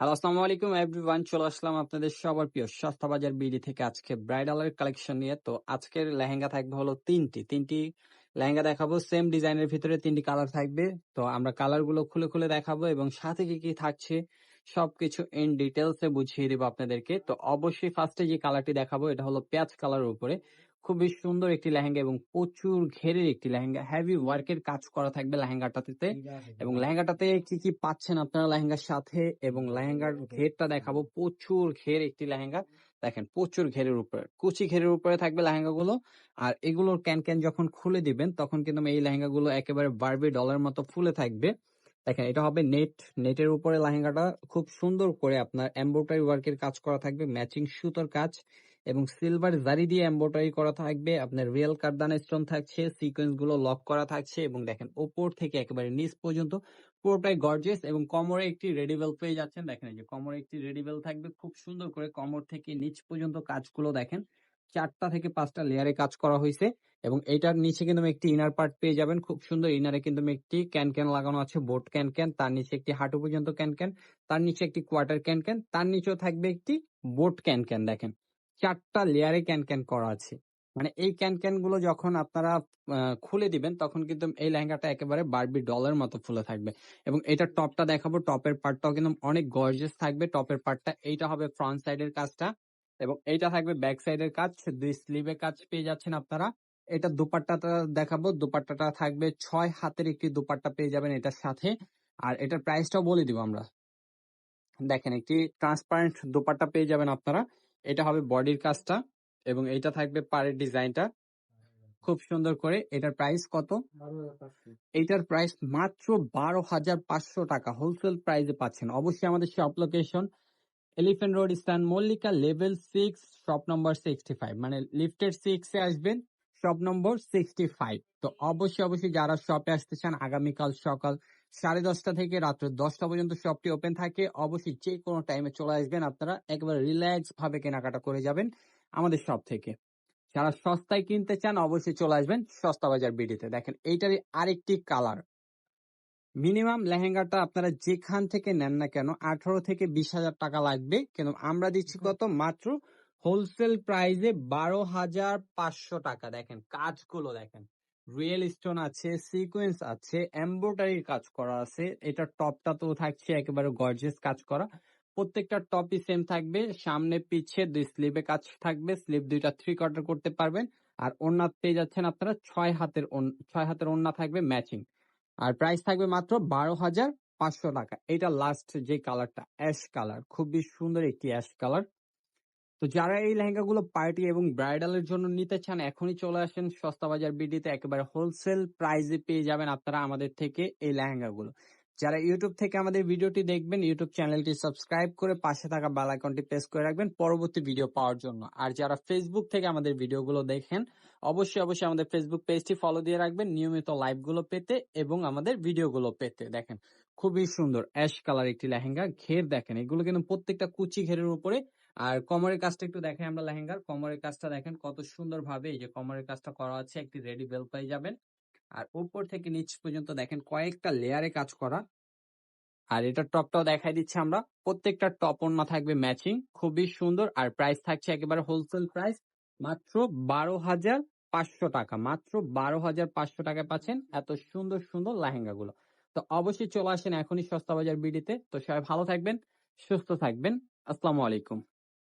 Hello আসসালামু আলাইকুম everyone চলে আসলাম আপনাদের সবার প্রিয় সস্তা বাজার বিডি থেকে আজকে ব্রাইডালের কালেকশন নিয়ে। তো আজকের লেহেঙ্গা থাকবে হলো তিনটি। তিনটি লেহেঙ্গা দেখাবো সেম ডিজাইনের ভিতরে তিনটি কালার থাকবে। তো আমরা কালারগুলো খুলে খুলে দেখাবো এবং সাথে কি কি থাকছে সবকিছু ইন ডিটেলস এ বুঝিয়ে দিব আপনাদেরকে। তো অবশ্যই ফার্স্টে যে কালারটি দেখাবো, এটা হলো পেঁয়াজ কালারের উপরে। খুবই সুন্দর একটি লেহেঙ্গা এবং প্রচুর ঘেরের একটি লেহেঙ্গা। হেভি ওয়ার্কের কাজ করা থাকবে লেহেঙ্গাটাতে। এবং লেহেঙ্গাটাতে কি কি পাচ্ছেন আপনারা লেহেঙ্গার সাথে? এবং লেহেঙ্গার ঘেরটা দেখাবো। প্রচুর ঘের একটি লেহেঙ্গা। দেখেন, প্রচুর ঘেরের উপরে। কুচি ঘেরের উপরে থাকবে লেহেঙ্গা গুলো আর এগুলোর ক্যান ক্যান যখন খুলে দিবেন, তখন কিন্তু এই লেহেঙ্গা গুলো একেবারে বারবি ডলার মতো ফুলে থাকবে। দেখেন, এটা হবে নেট নেটের উপরে লেহেঙ্গাটা খুব সুন্দর করে আপনার এম্ব্রয়ডারি ওয়ার্কের কাজ করা থাকবে ম্যাচিং সুতোর কাজ এবং সিলভার জারি দিয়ে এম্ব্রয়ডারি করা থাকবে, আপনার রিয়েল কারদানা স্টোন থাকছে সিকোয়েন্সগুলো লক করা থাকছে এবং দেখেন, ওপর থেকে একেবারে নিচ পর্যন্ত পুরোটাই গর্জেস এবং কমরে একটি রেডিবেল পেয়ে যাচ্ছেন। দেখেন যে কমরে একটি রেডিবেল থাকবে, খুব সুন্দর করে কমর থেকে নিচ পর্যন্ত কাজগুলো দেখেন। চারটা থেকে পাঁচটা লেয়ারে কাজ করা হয়েছে এবং এইটার নিচে কিন্তু একটি ইনার পার্ট পেয়ে যাবেন। খুব সুন্দর ইনারে কিন্তু একটি ক্যান ক্যান লাগানো আছে বোট ক্যান ক্যান তার নিচে একটি হাঁটু পর্যন্ত ক্যান ক্যান তার নিচে একটি কোয়ার্টার ক্যান ক্যান তার নিচেও থাকবে একটি বোট ক্যান ক্যান দেখেন, চারটা লেয়ারে ক্যান ক্যান করা আছে। মানে এই ক্যান ক্যানগুলো যখন আপনারা খুলে দিবেন, তখন কিন্তু এই লেহেঙ্গাটা একেবারে বারবি ডলার মতো ফুলে থাকবে। এবং এটা টপটা দেখাবো টপের পার্টটাও কিন্তু অনেক গর্জেস থাকবে। টপের পার্টটা এইটা হবে ফ্রন্ট সাইডের কাজটা। এবং এইটা থাকবে ব্যাক সাইডের কাজ, দুই স্লিভে কাজ পেয়ে যাচ্ছেন আপনারা। এটা দুপাট্টাটা দেখাবো, দুপাট্টাটা থাকবে ছয় হাতের একটি দুপাট্টা পেয়ে যাবেন এটার সাথে। আর এটার প্রাইসটাও বলে দিব আমরা। দেখেন, একটি ট্রান্সপারেন্ট দুপাট্টা পেয়ে যাবেন আপনারা। এটা হবে বডির কাজটা এবং এটা থাকবে পাড়ের ডিজাইনটা। খুব সুন্দর করে এটার প্রাইস কত? এটার প্রাইস মাত্র বারো হাজার পাঁচশো টাকা। হোলসেল প্রাইসে পাচ্ছেন। অবশ্যই আমাদের shop location Elephant Road stand Mallika level six shop number sixty five মানে লিফটের সিক্সে আসবেন শপ নম্বর সিক্সটি ফাইভ তো অবশ্যই অবশ্যই যারা শপে আসতে চান, আগামীকাল সকাল সাড়ে দশটা থেকে রাত্র দশটা পর্যন্ত শপটি ওপেন থাকে, অবশ্যই যে কোনো টাইমে চলে আসবেন, আপনারা একেবারে রিল্যাক্স ভাবে কেনাকাটা করে যাবেন আমাদের শপ থেকে। যারা সস্তায় কিনতে চান, অবশ্যই চলে আসবেন সস্তা বাজার বিডিতে দেখেন, এইটারই আরেকটি কালার মিনিমাম লেহেঙ্গাটা আপনারা যেখান থেকে নেন না কেন আঠারো থেকে বিশ হাজার টাকা লাগবে। কিন্তু আমরা দিচ্ছি কত? মাত্র হোলসেল প্রাইসে বারো হাজার পাঁচশো টাকা। দেখেন কাজগুলো দেখেন। রিয়েল স্টোন আছে সিকোয়েন্স আছে এম্ব্রয়ডারির কাজ করা আছে। এটা টপটা তো থাকছে একেবারে গর্জেস কাজ করা। প্রত্যেকটা টপই সেম থাকবে। সামনে পিছে দুই স্লিভে কাজ থাকবে। স্লিভ দুইটা থ্রি কোয়ার্টার করতে পারবেন। আর ওন্না পেয়ে যাচ্ছেন আপনারা ছয় হাতের ছয় হাতের ওন্না থাকবে ম্যাচিং আর প্রাইস থাকবে মাত্র বারো হাজার পাঁচশো টাকা। এটা লাস্ট যে কালারটা অ্যাশ কালার খুবই সুন্দর একটি অ্যাশ কালার তো যারা এই লেহেঙ্গা গুলো পার্টি এবং ব্রাইডালের জন্য নিতে চান, এখনই চলে আসেন সস্তা বাজার বিডিতে একেবারে হোলসেল প্রাইসে পেয়ে যাবেন আপনারা আমাদের থেকে এই লেহেঙ্গাগুলো। যারা ইউটিউব থেকে আমাদের ভিডিওটি দেখবেন, ইউটিউব চ্যানেলটি সাবস্ক্রাইব করে পাশে থাকা বেল আইকনটি প্রেস করে রাখবেন পরবর্তী ভিডিও পাওয়ার জন্য। আর যারা ফেসবুক থেকে আমাদের ভিডিওগুলো দেখেন, অবশ্যই অবশ্যই আমাদের ফেসবুক পেজটি ফলো দিয়ে রাখবেন নিয়মিত লাইভগুলো পেতে এবং আমাদের ভিডিওগুলো পেতে। দেখেন, খুবই সুন্দর অ্যাশ কালার একটি লেহেঙ্গা, ঘের দেখেন, এগুলো কিন্তু প্রত্যেকটা কুচি ঘেরের উপরে। আর কমরের কাজটা একটু দেখেন আমরা লেহেঙ্গার। কমরের কাজটা দেখেন কত সুন্দর ভাবে এই যে কমরের কাজটা করা আছে, একটি রেডি বেল পেয়ে যাবেন। আর উপর থেকে নিচ পর্যন্ত দেখেন কয়েকটা লেয়ারে কাজ করা। আর এটা টপটাও দেখাই দিচ্ছি আমরা। প্রত্যেকটা টপ ওনা থাকবে ম্যাচিং খুবই সুন্দর। আর প্রাইস থাকছে একেবারে হোলসেল প্রাইস মাত্র বারো হাজার পাঁচশো টাকা। মাত্র বারো হাজার পাঁচশো টাকায় পাচ্ছেন এত সুন্দর সুন্দর লেহেঙ্গা গুলো তো অবশ্যই চলে আসেন এখনই সস্তা বাজার বিডিতে। তো সবাই ভালো থাকবেন, সুস্থ থাকবেন। আসসালামু আলাইকুম।